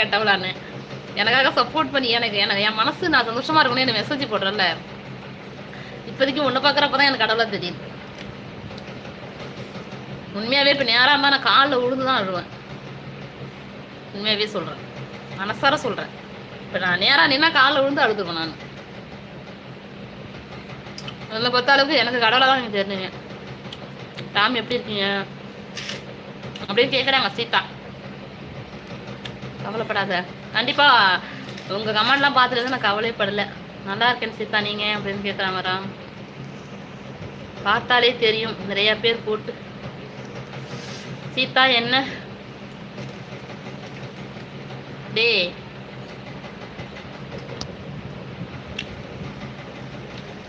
கெட்டவளான்னு. எனக்காக சப்போர்ட் பண்ணி எனக்கு எனக்கு என் மனசு நான் சந்தோஷமா இருக்கணும்னு எனக்கு மெசேஜ் போடுறேன்ல இப்போதைக்கு ஒன்று பார்க்குறப்ப தான் எனக்கு கடவுளாக தெரியுது. உண்மையாகவே இப்போ நேராக இருந்தால் நான் காலில் விழுந்து தான் அழுவேன். உண்மையாகவே சொல்கிறேன் மனசார சொல்கிறேன் இப்போ நான் நேராக நின்னா காலில் விழுந்து அழுதுவேன் நான். அதில் பொறுத்த அளவுக்கு எனக்கு கடவுளாக தான் எனக்கு தெரிஞ்சுங்க. டாம் எப்படி இருக்கீங்க? அப்படின்னு கேட்குறாங்க சீதா. கவலைப்படாத. கண்டிப்பாக உங்கள் கமெண்ட்லாம் பார்த்துட்டு நான் கவலைப்படலை. நல்லா இருக்கேன் சீதா நீங்கள் அப்படின்னு கேட்குறாங்க ராம் பார்த்தாலே தெரியும் நிறைய பேர் போட்டு. சீதா என்ன? டே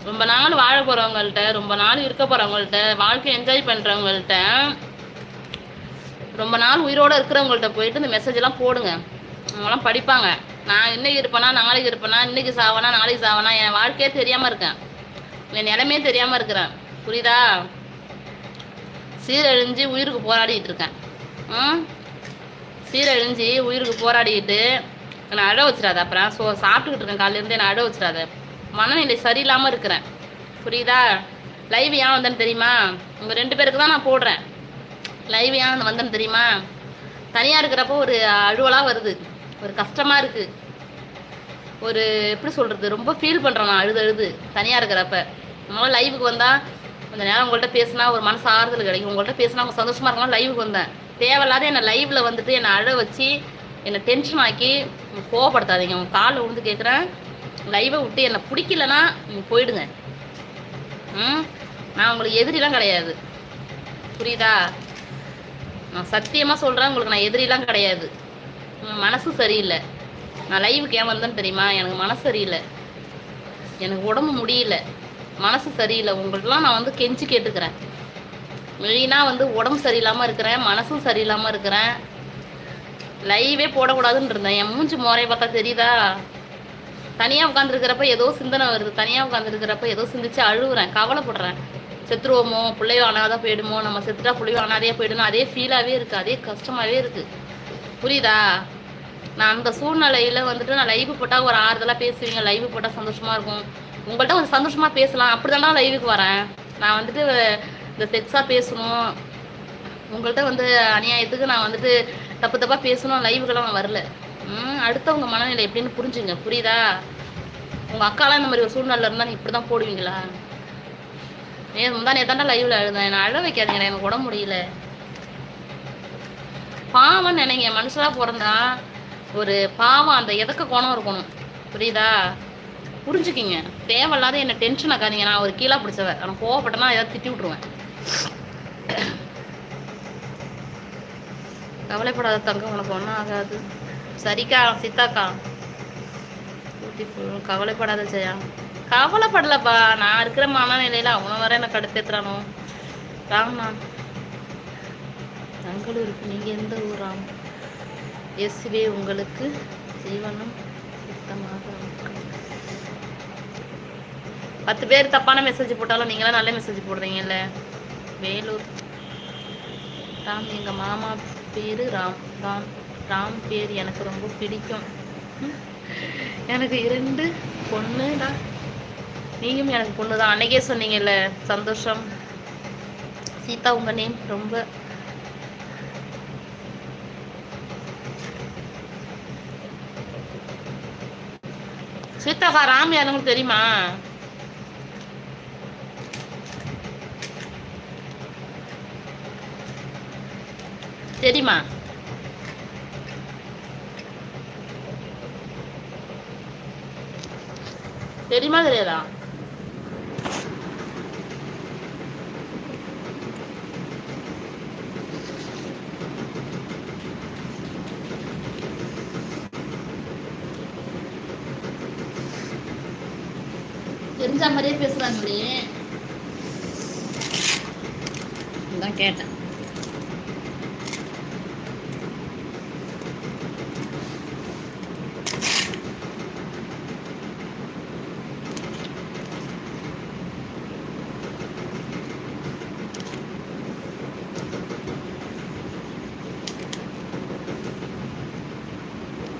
ரொம்ப நாள் வாழ போறவங்கள்ட்ட ரொம்ப நாள் இருக்க போறவங்கள்ட்ட வாழ்க்கை என்ஜாய் பண்றவங்கள்ட்ட ரொம்ப நாள் உயிரோட இருக்கிறவங்கள்ட்ட போயிட்டு இந்த மெசேஜ் எல்லாம் போடுங்க. அவங்களாம் படிப்பாங்க. நான் இன்னைக்கு இருப்பேனா நாளைக்கு இருப்பேனா இன்னைக்கு சாவனா நாளைக்கு சாவனா என் வாழ்க்கையே தெரியாமல் இருக்கேன். என் நிலமையே தெரியாமல் இருக்கிறேன். புரியுதா? சீரழிஞ்சு உயிருக்கு போராடிக்கிட்டு இருக்கேன். ம்? சீரழிஞ்சு உயிருக்கு போராடிக்கிட்டு நான் அழ வச்சிடாத அப்புறம் ஸோ சாப்பிட்டுக்கிட்டு இருக்கேன். காலையிலேருந்து நான் அழ வச்சிடாத. மனநிலை சரியில்லாமல் இருக்கிறேன். புரியுதா? லைவ் ஏன் வந்தேன்னு தெரியுமா? உங்கள் ரெண்டு பேருக்கு தான் நான் போடுறேன். லைவ் ஏன் வந்தேன்னு தெரியுமா? தனியாக இருக்கிறப்போ ஒரு அழுவலாக வருது. ஒரு கஷ்டமாக இருக்குது ஒரு எப்படி சொல்கிறது ரொம்ப ஃபீல் பண்ணுறேன் நான் அழுது அழுது தனியாக இருக்கிறப்ப. அதனால லைவுக்கு வந்தால் கொஞ்ச நேரம் உங்கள்கிட்ட பேசினா ஒரு மனசு ஆறுதல் கிடைக்கும். உங்கள்கிட்ட பேசினா அவங்க சந்தோஷமாக இருக்கலாம் லைவுக்கு வந்தேன். தேவையில்லாத என்னை லைவில் வந்துட்டு என்னை அழ வச்சு என்னை டென்ஷன் ஆக்கி கோவப்படுத்தாதீங்க. உங்கள் காலில் விழுந்து கேட்குறேன் லைவை விட்டு என்னை பிடிக்கலன்னா நீங்க போயிடுங்க. ம்? நான் உங்களுக்கு எதிரிலாம் கிடையாது. புரியுதா? நான் சத்தியமாக சொல்கிறேன் உங்களுக்கு நான் எதிரிலாம் கிடையாது. மனசு சரியில்லை. நான் லைவுக்கு ஏன் வந்தேன்னு தெரியுமா? எனக்கு மனசு சரியில்லை. எனக்கு உடம்பு முடியல. மனசு சரியில்லை. உங்கள்ட்டலாம் நான் வந்து கெஞ்சி கேட்டுக்கிறேன். மெயினாக வந்து உடம்பு சரியில்லாமல் இருக்கிறேன் மனசும் சரியில்லாமல் இருக்கிறேன். லைவே போடக்கூடாதுன்னு இருந்தேன். என் மூஞ்சி முறையை பார்த்தா தெரியுதா? தனியாக உட்காந்துருக்கிறப்ப ஏதோ சிந்தனை வருது. தனியாக உட்காந்துருக்கிறப்ப ஏதோ சிந்திச்சு அழுகுறேன் கவலைப்படுறேன். செத்துருவோமோ? பிள்ளையோ அனாதான் போயிடுமோ? நம்ம செத்துட்டா பிள்ளையோ அனாதையாக போயிடுமோ அதே ஃபீலாகவே இருக்குது அதே கஷ்டமாகவே இருக்குது புரியுதா? நான் அந்த சூழ்நிலையில் வந்துட்டு நான் லைவ் போட்டால் ஒரு ஆறுதலாக பேசுவீங்க லைவ் போட்டால் சந்தோஷமாக இருக்கும். உங்கள்கிட்ட கொஞ்சம் சந்தோஷமாக பேசலாம். அப்படி தானே லைவுக்கு வரேன். நான் வந்துட்டு இந்த செக்ஸாக பேசணும். உங்கள்கிட்ட வந்து அநியாயத்துக்கு நான் வந்துட்டு தப்பு தப்பாக பேசணும். லைவுக்கெல்லாம் நான் வரல. ம் அடுத்தவங்க மனநிலை எப்படின்னு புரிஞ்சுங்க. புரியுதா? உங்கள் அக்காலாம் இந்த மாதிரி ஒரு சூழ்நிலை இருந்தால் நீ இப்படி தான் போடுவீங்களா? ஏ முந்தா நேத்தாண்டா லைவில் அழுதேன். நான் அழ வைக்காதீங்க. எனக்கு உடம்பு முடியல. பாவம் நினைங்க மனுஷனாக பிறந்தா ஒரு பாவம் அந்த எதக்க குணம் இருக்கணும்? புரியுதா? புரிஞ்சுக்கிங்க. தேவையில்லாத என்ன டென்ஷன் ஆக்காதீங்க. நான் ஒரு கீழே பிடிச்சவ ஆனால் கோவப்பட்டேன்னா ஏதாவது திட்டி விட்ருவேன் கவலைப்படாத தங்கம் உனக்கு ஒன்றும் ஆகாது. சரிக்கா சித்தாக்கா. பியூட்டிஃபுல் கவலைப்படாத ஜெயா. கவலைப்படலப்பா. நான் இருக்கிற மனநிலையில் அவனை வர எனக்கு கடுப்பேத்துறானோ? ராம்ண்ணா தங்களூருக்கு நீங்கள் எந்த ஊராம்? ராம் எஸ்வே உங்களுக்கு ஜீவனம் சுத்தமாக இருக்கும். பத்து பேர் தப்பான மெசேஜ் போட்டாலும் நீங்களாம் நல்ல மெசேஜ் போடுறீங்கல்ல? வேலூர். ராம் எங்கள் மாமா பேர் ராம். ராம் ராம் பேர் எனக்கு ரொம்ப பிடிக்கும். எனக்கு இரண்டு பொண்ணுடா நீயும் எனக்கு பொண்ணு தான் அன்னைக்கே சொன்னீங்கல்ல சந்தோஷம். சீதா உங்கள் நேம் ரொம்ப சீதாக்கா ராம் உங்களுக்கு தெரியுமா? தெரியுமா? தெரியுமா தெரியாதா? தெரிஞ்ச மாதிரியே பேசுறாங்களே. தான் கேட்டேன்.